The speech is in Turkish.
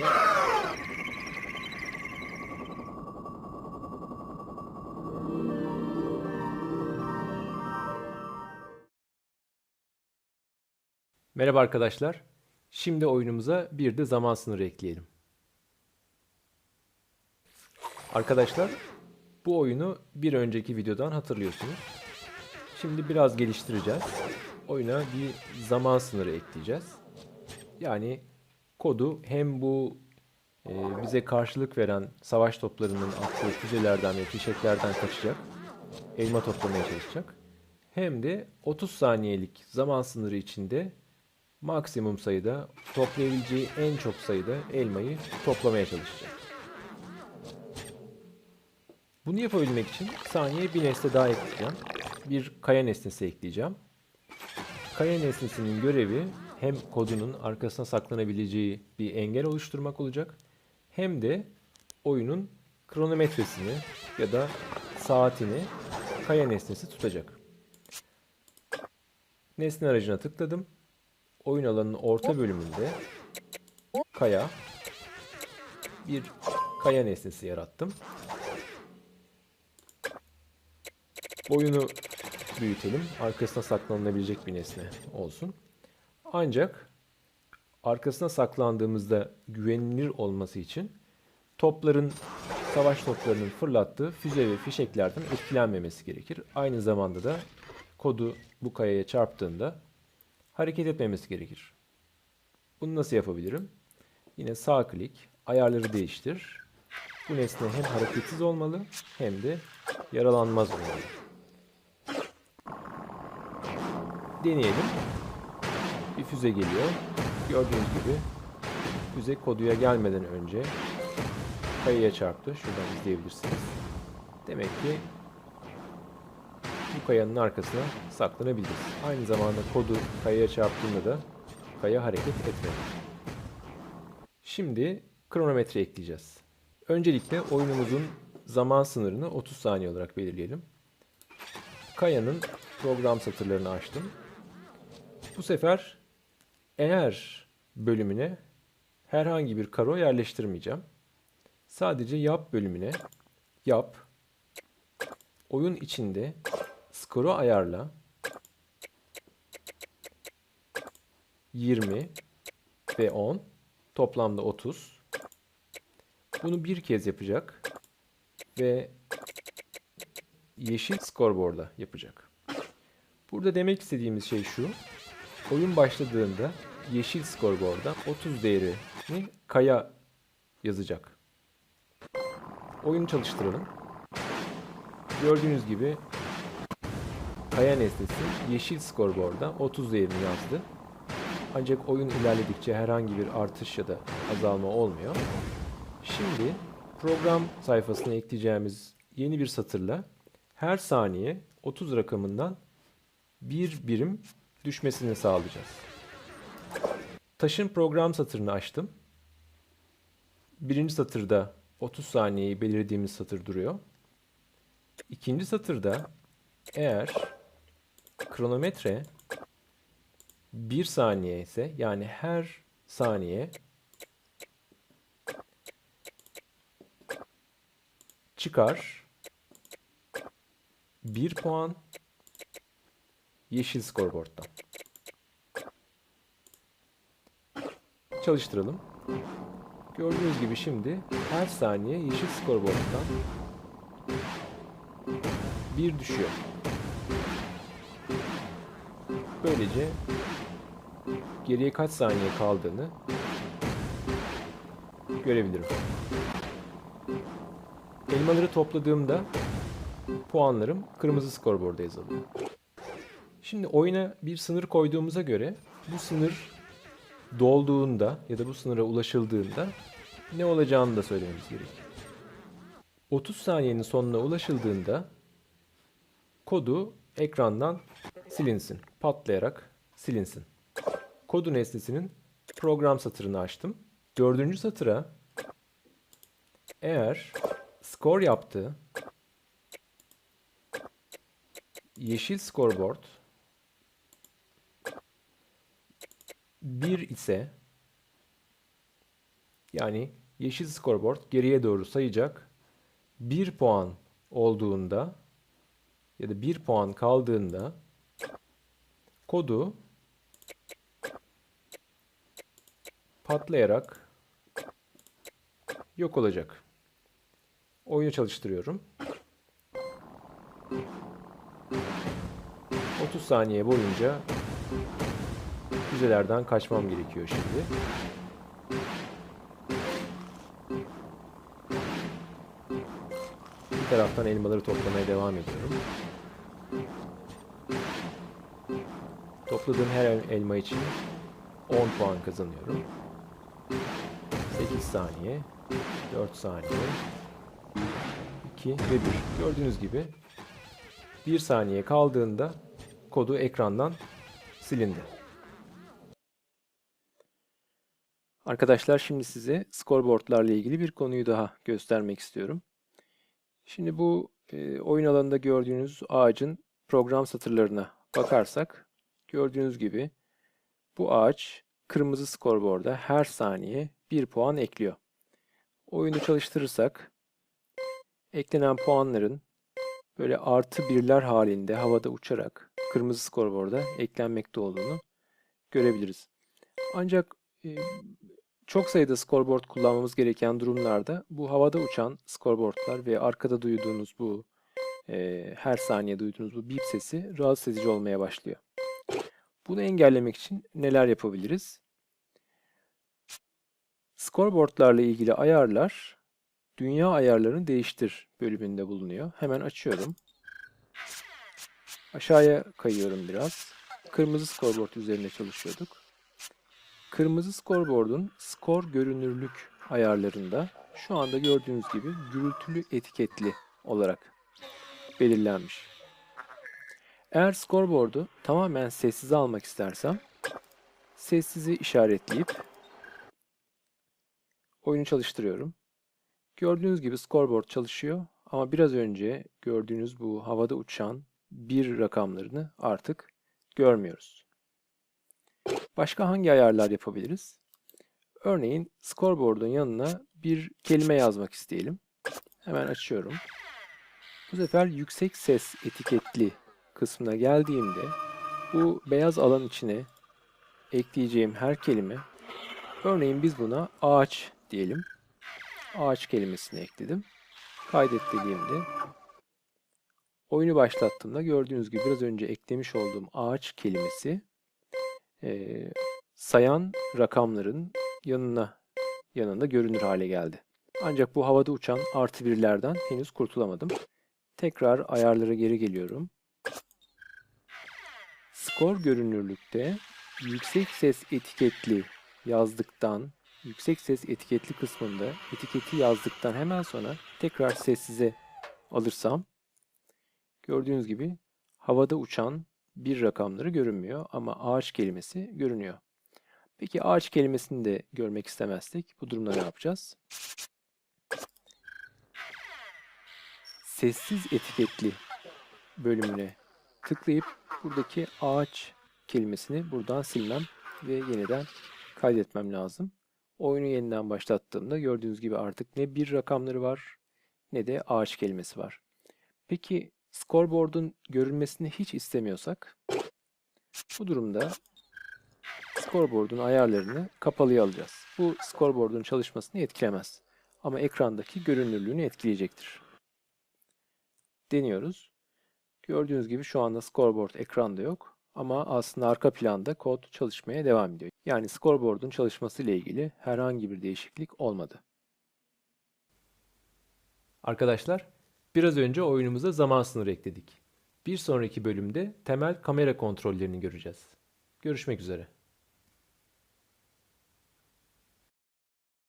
Merhaba arkadaşlar. Şimdi oyunumuza bir de zaman sınırı ekleyelim. Arkadaşlar, bu oyunu bir önceki videodan hatırlıyorsunuz. Şimdi biraz geliştireceğiz. Oyuna bir zaman sınırı ekleyeceğiz. Yani kodu hem bu e, bize karşılık veren savaş toplarının attığı füzelerden ve fişeklerden kaçacak. Elma toplamaya çalışacak. Hem de 30 saniyelik zaman sınırı içinde maksimum sayıda toplayabileceği en çok sayıda elmayı toplamaya çalışacak. Bunu yapabilmek için saniye bir nesne daha ekleyeceğim. Bir kaya nesnesi ekleyeceğim. Kaya nesnesinin görevi hem kodunun arkasına saklanabileceği bir engel oluşturmak olacak. Hem de oyunun kronometresini ya da saatini kaya nesnesi tutacak. Nesne aracına tıkladım. Oyun alanının orta bölümünde kaya bir kaya nesnesi yarattım. Boyunu büyütelim. Arkasına saklanılabilecek bir nesne olsun. Ancak arkasına saklandığımızda güvenilir olması için topların, savaş toplarının fırlattığı füze ve fişeklerden etkilenmemesi gerekir. Aynı zamanda da kodu bu kayaya çarptığında hareket etmemesi gerekir. Bunu nasıl yapabilirim? Yine sağ klik, ayarları değiştir. Bu nesne hem hareketsiz olmalı hem de yaralanmaz olmalı. Deneyelim. Bir füze geliyor. Gördüğünüz gibi füze koduya gelmeden önce kayaya çarptı. Şuradan izleyebilirsiniz. Demek ki bu kayanın arkasına saklanabiliriz. Aynı zamanda kodu kayaya çarptığında da kaya hareket etmedi. Şimdi kronometre ekleyeceğiz. Öncelikle oyunumuzun zaman sınırını 30 saniye olarak belirleyelim. Kayanın program satırlarını açtım. Bu sefer eğer bölümüne herhangi bir karo yerleştirmeyeceğim. Sadece yap bölümüne yap oyun içinde skoru ayarla 20 ve 10 toplamda 30 bunu bir kez yapacak ve yeşil scoreboard'a yapacak. Burada demek istediğimiz şey şu. Oyun başladığında yeşil scoreboard'a 30 değerini kaya yazacak. Oyunu çalıştıralım. Gördüğünüz gibi kaya nesnesi yeşil scoreboard'a 30 değerini yazdı. Ancak oyun ilerledikçe herhangi bir artış ya da azalma olmuyor. Şimdi program sayfasına ekleyeceğimiz yeni bir satırla her saniye 30 rakamından bir birim düşmesini sağlayacağız. Taşın program satırını açtım. Birinci satırda 30 saniyeyi belirlediğimiz satır duruyor. İkinci satırda eğer kronometre 1 saniye ise yani her saniye çıkar 1 puan yeşil scoreboard'dan. Çalıştıralım. Gördüğünüz gibi şimdi her saniye yeşil scoreboard'dan bir düşüyor. Böylece geriye kaç saniye kaldığını görebilirim. Elmaları topladığımda puanlarım kırmızı skorboarda yazılıyor. Şimdi oyuna bir sınır koyduğumuza göre bu sınır dolduğunda ya da bu sınıra ulaşıldığında ne olacağını da söylememiz gerekir. 30 saniyenin sonuna ulaşıldığında kodu ekrandan silinsin. Patlayarak silinsin. Kodu nesnesinin program satırını açtım. Dördüncü satıra eğer skor yaptı yeşil scoreboard 1 ise Yani yeşil scoreboard geriye doğru sayacak. 1 puan olduğunda ya da 1 puan kaldığında kodu patlayarak yok olacak. Oyunu çalıştırıyorum. 30 saniye boyunca füzelerden kaçmam gerekiyor şimdi. Bir taraftan elmaları toplamaya devam ediyorum. Topladığım her el- elma için 10 puan kazanıyorum. 8 saniye, 4 saniye, 2 ve 1. Gördüğünüz gibi 1 saniye kaldığında kodu ekrandan silindi. Arkadaşlar şimdi size scoreboardlarla ilgili bir konuyu daha göstermek istiyorum. Şimdi bu e, oyun alanında gördüğünüz ağacın program satırlarına bakarsak gördüğünüz gibi bu ağaç kırmızı scoreboard'a her saniye 1 puan ekliyor. Oyunu çalıştırırsak eklenen puanların böyle artı birler halinde havada uçarak kırmızı scoreboard'a eklenmekte olduğunu görebiliriz. Ancak e, çok sayıda scoreboard kullanmamız gereken durumlarda bu havada uçan scoreboardlar ve arkada duyduğunuz bu e, her saniye duyduğunuz bu bip sesi rahatsız edici olmaya başlıyor. Bunu engellemek için neler yapabiliriz? Scoreboardlarla ilgili ayarlar dünya ayarlarını değiştir bölümünde bulunuyor. Hemen açıyorum. Aşağıya kayıyorum biraz. Kırmızı scoreboard üzerinde çalışıyorduk. Kırmızı scoreboard'un skor görünürlük ayarlarında şu anda gördüğünüz gibi gürültülü etiketli olarak belirlenmiş. Eğer scoreboard'u tamamen sessize almak istersem sessizi işaretleyip oyunu çalıştırıyorum. Gördüğünüz gibi scoreboard çalışıyor ama biraz önce gördüğünüz bu havada uçan bir rakamlarını artık görmüyoruz. Başka hangi ayarlar yapabiliriz? Örneğin scoreboard'un yanına bir kelime yazmak isteyelim. Hemen açıyorum. Bu sefer yüksek ses etiketli kısmına geldiğimde bu beyaz alan içine ekleyeceğim her kelime örneğin biz buna ağaç diyelim. Ağaç kelimesini ekledim. Kaydet dediğimde oyunu başlattığımda gördüğünüz gibi biraz önce eklemiş olduğum ağaç kelimesi e, sayan rakamların yanına yanında görünür hale geldi. Ancak bu havada uçan artı birlerden henüz kurtulamadım. Tekrar ayarlara geri geliyorum. Skor görünürlükte yüksek ses etiketli yazdıktan, yüksek ses etiketli kısmında etiketi yazdıktan hemen sonra tekrar sessize alırsam gördüğünüz gibi havada uçan bir rakamları görünmüyor ama ağaç kelimesi görünüyor. Peki ağaç kelimesini de görmek istemezsek bu durumda ne yapacağız? Sessiz etiketli bölümüne tıklayıp buradaki ağaç kelimesini buradan silmem ve yeniden kaydetmem lazım. Oyunu yeniden başlattığımda gördüğünüz gibi artık ne bir rakamları var ne de ağaç kelimesi var. Peki scoreboard'un görünmesini hiç istemiyorsak bu durumda scoreboard'un ayarlarını kapalıya alacağız. Bu scoreboard'un çalışmasını etkilemez. Ama ekrandaki görünürlüğünü etkileyecektir. Deniyoruz. Gördüğünüz gibi şu anda scoreboard ekranda yok. Ama aslında arka planda kod çalışmaya devam ediyor. Yani scoreboard'un çalışması ile ilgili herhangi bir değişiklik olmadı. Arkadaşlar, biraz önce oyunumuza zaman sınırı ekledik. Bir sonraki bölümde temel kamera kontrollerini göreceğiz. Görüşmek üzere.